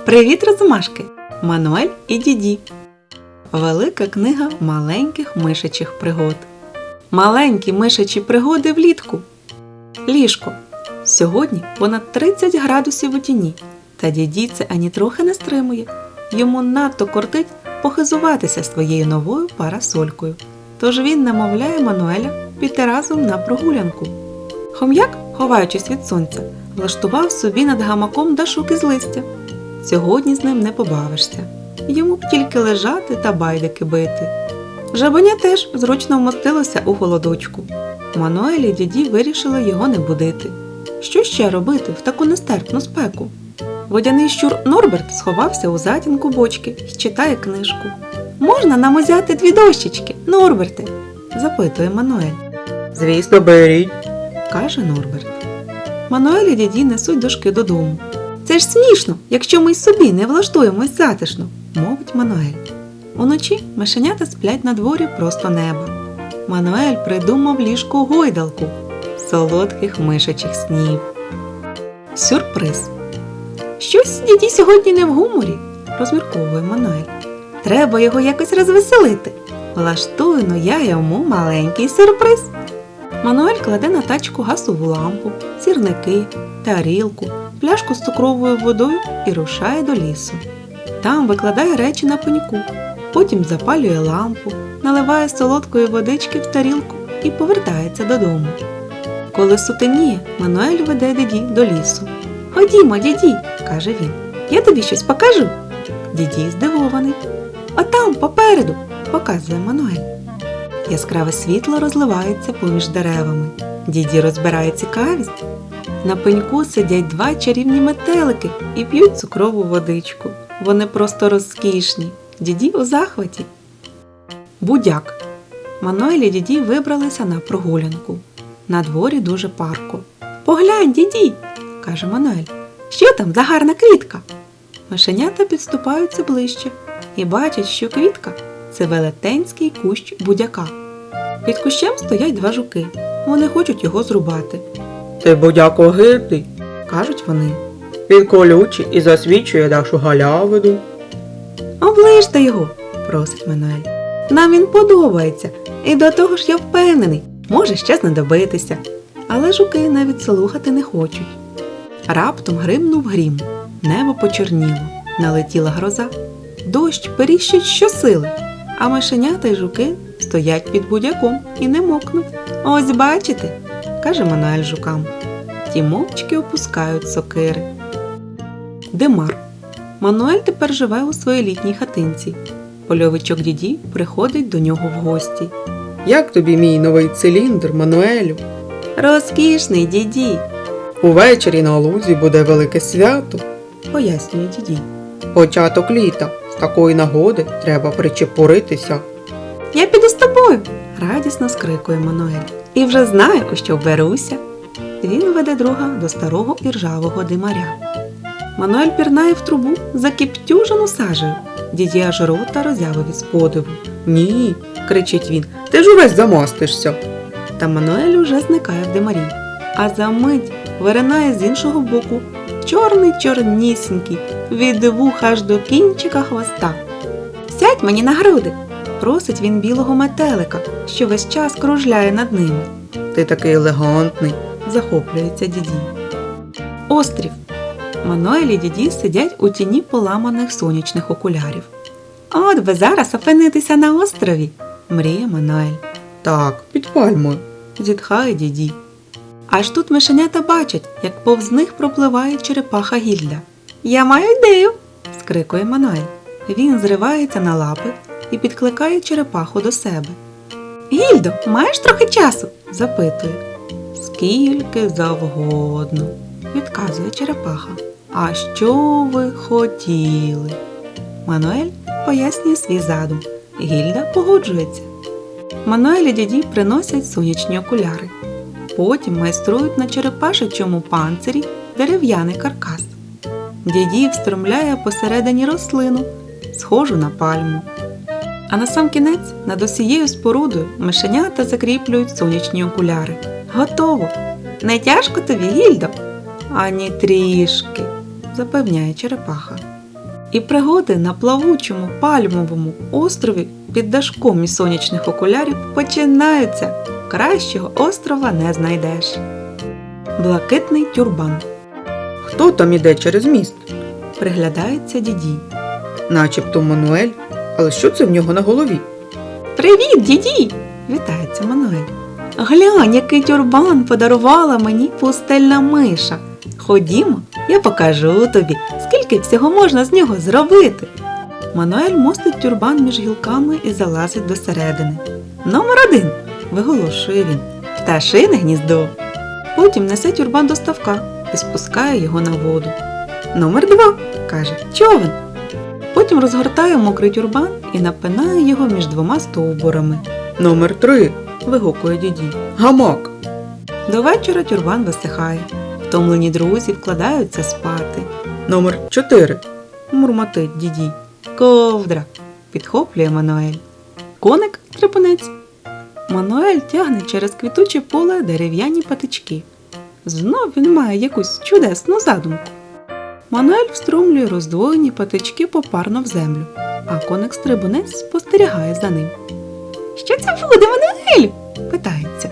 Привіт, розумашки! Мануель і діді. Велика книга маленьких мишачих пригод. Маленькі мишачі пригоди влітку. Ліжко. Сьогодні понад 30 градусів у тіні. Та діді це ані трохи не стримує. Йому надто кортить похизуватися своєю новою парасолькою. Тож він намовляє Мануеля піти разом на прогулянку. Хом'як, ховаючись від сонця, влаштував собі над гамаком дашок із листя. Сьогодні з ним не побавишся. Йому б тільки лежати та байдики бити. Жабеня теж зручно вмостилося у холодочку. Мануель і діді вирішили його не будити. Що ще робити в таку нестерпну спеку? Водяний щур Норберт сховався у затінку бочки і читає книжку. Можна нам узяти дві дощечки, Норберте? запитує Мануель. Звісно, беріть. каже Норберт. Мануель і діді несуть дошки додому. Це ж смішно, якщо ми й собі не влаштуємось затишно, мовить Мануель. Уночі мишенята сплять на дворі просто неба. Мануель придумав ліжко гойдалку солодких мишачих снів. Сюрприз. Щось діді сьогодні не в гуморі, розмірковує Мануель. Треба його якось розвеселити. Влаштую я йому маленький сюрприз. Мануель кладе на тачку газову лампу, сірники, тарілку, пляшку з цукровою водою і рушає до лісу. Там викладає речі на пеньку, потім запалює лампу, наливає солодкої водички в тарілку і повертається додому. Коли сутеніє, Мануель веде діді до лісу. Ходімо, діді, каже він. Я тобі щось покажу. Діді здивований. А там, попереду, показує Мануель. Яскраве світло розливається поміж деревами. Діді розбирає цікавість. На пеньку сидять два чарівні метелики і п'ють цукрову водичку. Вони просто розкішні. Діді у захваті. Будяк. Мануель і діді вибралися на прогулянку. На дворі дуже парко. Поглянь, діді, каже Мануель. Що там за гарна квітка? Мишенята підступаються ближче і бачать, що квітка це велетенський кущ будяка. Під кущем стоять два жуки. Вони хочуть його зрубати. Ти будяк огидний. Кажуть вони. Він колючий і засвічує нашу галявину. Оближте його, просить Мануель. Нам він подобається, і до того ж я впевнений, може ще знадобитися. Але жуки навіть слухати не хочуть. Раптом гримнув грім, небо почорніло, налетіла гроза. Дощ періщить щосили, а мишенята й жуки стоять під будяком і не мокнуть. Ось бачите, каже Мануель жукам. Ті мовчки опускають сокири. Димар. Мануель тепер живе у своїй літній хатинці. Польовичок діді приходить до нього в гості. Як тобі мій новий циліндр, Мануелю? Розкішний діді, Увечері на лузі буде велике свято. пояснює діді. Початок літа. З такої нагоди треба причепуритися. Я піду з тобою. радісно скрикує Мануель. І вже знаю, у що вберуся. Він веде друга до старого іржавого димаря. Мануель пірнає в трубу закіптюжену сажею. Діді аж рота роззявив із подиву. Ні, кричить він, ти ж увесь замастишся. та Мануель уже зникає в димарі. А за мить виринає з іншого боку чорний чорнісінький, від вуха аж до кінчика хвоста. Сядь мені на груди, просить він білого метелика, що весь час кружляє над ними. Ти такий елегантний. Захоплюється діді. Острів. Мануель і діді сидять у тіні поламаних сонячних окулярів. От би зараз опинитися на острові, мріє Мануель. Так, під пальмою. зітхає діді. Аж тут мишенята бачать, як повз них пропливає черепаха Гільда. Я маю ідею. скрикує Мануель. Він зривається на лапи і підкликає черепаху до себе. Гільдо, маєш трохи часу? запитує. Скільки завгодно, відказує черепаха. А що ви хотіли? Мануель пояснює свій задум. Гільда погоджується. Мануель і діді приносять сонячні окуляри. Потім майструють на черепашечому панцирі дерев'яний каркас. Дідій встромляє посередині рослину, схожу на пальму. А на сам кінець над усією спорудою мишенята закріплюють сонячні окуляри. Готово! Не тяжко тобі, Гільдо? Ані трішки, запевняє черепаха. І пригоди на плавучому пальмовому острові під дашком із сонячних окулярів починаються. Кращого острова не знайдеш. Блакитний тюрбан. Хто там іде через міст? Приглядається дідій. Начебто Мануель. Але що це в нього на голові? Привіт, дідій! Вітається Мануель. Глянь, який тюрбан подарувала мені пустельна миша. Ходімо, я покажу тобі, скільки всього можна з нього зробити. Мануель мостить тюрбан між гілками і залазить до середини. Номер один, виголошує він. Пташине гніздо. Потім несе тюрбан до ставка і спускає його на воду. Номер два, каже, човен. Потім розгортає мокрий тюрбан і напинає його між двома стовбурами. Номер три. Вигукує діді. Гамак. До вечора тюрбан висихає. Втомлені друзі вкладаються спати. Номер чотири. Мурмотить діді. Ковдра. Підхоплює Мануель. Коник трепанець. Мануель тягне через квітуче поле дерев'яні патички. Знов він має якусь чудесну задумку. Мануель встромлює роздвоєні патички попарно в землю, а коник стрибунець спостерігає за ним. Що це буде, Мануель? питається.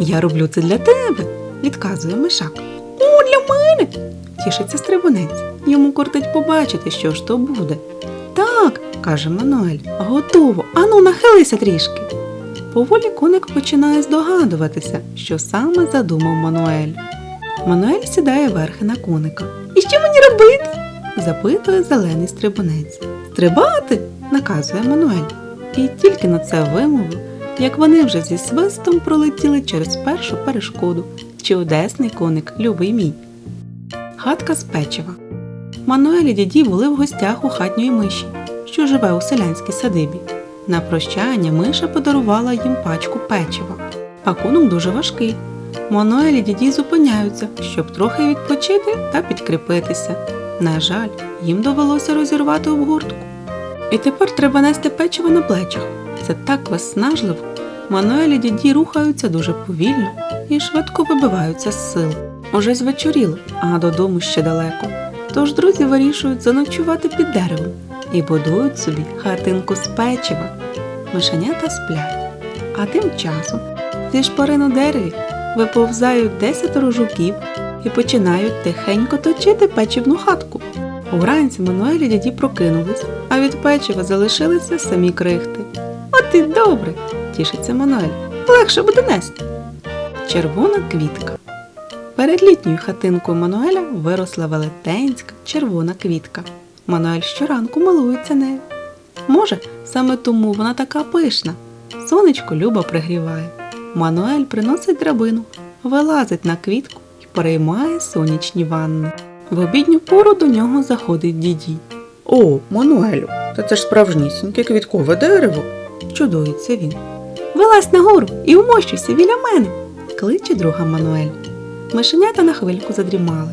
Я роблю це для тебе, відказує мишак. О, для мене. тішиться стрибунець. Йому кортить побачити, що ж то буде. Так, каже Мануель, готово. Ану, нахилися трішки. Поволі коник починає здогадуватися, що саме задумав Мануель. Мануель сідає верхи на коника. І що мені робити? запитує зелений стрибунець. Стрибати, наказує Мануель. І тільки на це вимовив, як вони вже зі свистом пролетіли через першу перешкоду. Чудесний коник, любий мій. Хатка з печива. Мануель і діді були в гостях у хатньої миші, що живе у селянській садибі. На прощання миша подарувала їм пачку печива. Пакунок дуже важкий. Мануель і діді зупиняються, щоб трохи відпочити та підкріпитися. На жаль, їм довелося розірвати обгортку. І тепер треба нести печиво на плечах. Це так виснажливо. Мануель і діді рухаються дуже повільно і швидко вибиваються з сил. Уже звечоріло, а додому ще далеко. Тож друзі вирішують заночувати під деревом і будують собі хатинку з печива. Мишенята сплять. А тим часом зі шпарин у дереві виповзають десятеро жуків і починають тихенько точити печивну хатку. Уранці Мануель і діді прокинулись, а від печива залишилися самі крихти. От і добре, тішиться Мануель. Легше буде нести. Червона квітка. Перед літньою хатинкою Мануеля виросла велетенська червона квітка. Мануель щоранку милується нею. Може, саме тому вона така пишна. Сонечко любо пригріває. Мануель приносить драбину, вилазить на квітку і переймає сонячні ванни. В обідню пору до нього заходить діді. О, Мануелю, та це ж справжнісіньке квіткове дерево. Чудується він. Вилазь нагору і умощуйся біля мене, кличе друга Мануель. Мишенята на хвильку задрімали.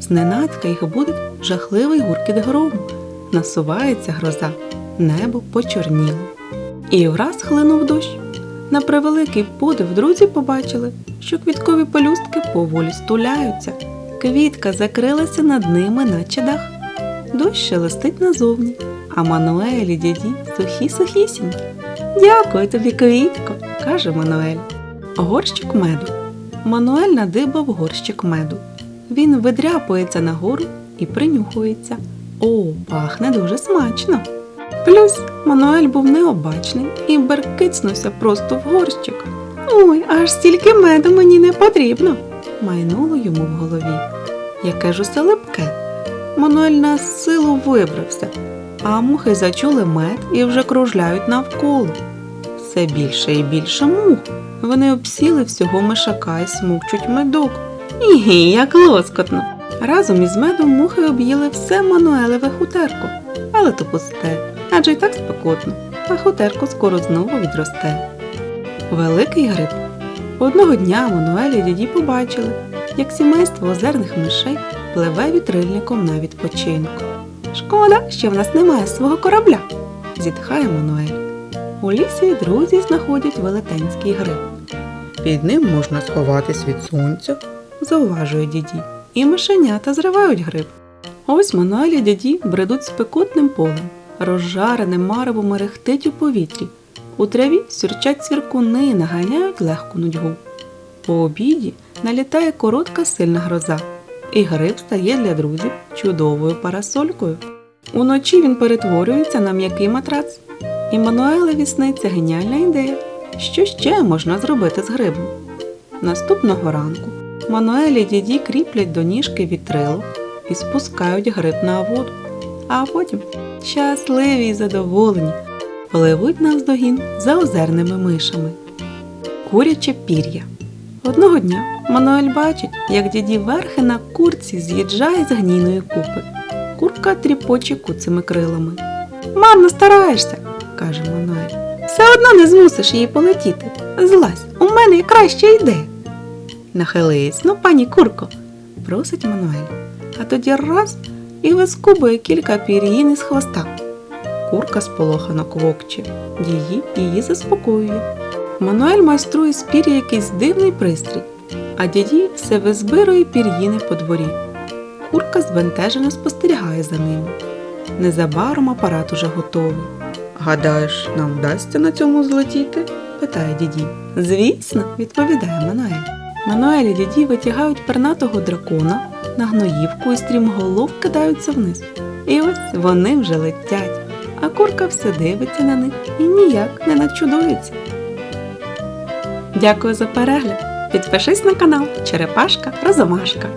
Зненацька їх буде жахливий гуркіт грому. Насувається гроза, небо почорніло. І враз хлинув дощ. На превеликий подив друзі побачили, що квіткові пелюстки поволі стуляються. Квітка закрилася над ними, наче дах. Дощ шелестить назовні, а Мануель і діді сухі сухісінькі. Дякую тобі, квітко, каже Мануель. Горщик меду. Мануель надибав горщик меду. Він видряпується нагору і принюхується. О, пахне дуже смачно. Плюс Мануель був необачний і беркицнувся просто в горщик. Ой, аж стільки меду мені не потрібно, майнуло йому в голові. Яке ж усе липке. Мануель на силу вибрався, а мухи зачули мед і вже кружляють навколо. Все більше і більше мух. Вони обсіли всього мишака і смокчуть медок. Ігі, як лоскотно. Разом із медом мухи об'їли все Мануелеве хутерко, але то пусте, адже й так спекотно, а хутерко скоро знову відросте. Великий гриб. Одного дня Мануель і діді побачили, як сімейство озерних мишей пливе вітрильником на відпочинку. Шкода, що в нас немає свого корабля, зітхає Мануель. У лісі друзі знаходять велетенський гриб, Під ним можна сховатись від сонця. зауважує діді, і мишенята зривають гриб. Ось Мануель і дяді бредуть спекотним полем, розжарене марево мерехтить у повітрі. У траві сюрчать цвіркуни і наганяють легку нудьгу. По обіді налітає коротка сильна гроза, і гриб стає для друзів чудовою парасолькою. Уночі він перетворюється на м'який матрац. І Мануелеві сниться геніальна ідея. Що ще можна зробити з грибом? Наступного ранку Мануель і діді кріплять до ніжки вітрило і спускають гриб на воду. А потім, щасливі й задоволені, пливуть навздогін за озерними мишами. Куряче пір'я. Одного дня Мануель бачить, як діді верхи на курці з'їжджає з гнійної купи. Курка тріпоче куцими крилами. Марно стараєшся, каже Мануель. Все одно не змусиш її полетіти. Злазь, у мене є краща ідея. Нахились, ну, пані курко, просить Мануель, а тоді раз і вискубує кілька пір'їн із хвоста. Курка сполохано квокче, її її заспокоює. Мануель майструє з пір'я якийсь дивний пристрій, а дяді все визбирує пір'їни по дворі. Курка збентежено спостерігає за ними. Незабаром апарат уже готовий. Гадаєш, нам вдасться на цьому злетіти? питає діді. Звісно, відповідає Мануель. Мануель і діді витягають пернатого дракона на гноївку і стрімголов кидаються вниз. І ось вони вже летять, а курка все дивиться на них і ніяк не начудується. Дякую за перегляд. Підпишись на канал Черепашка Розомашка.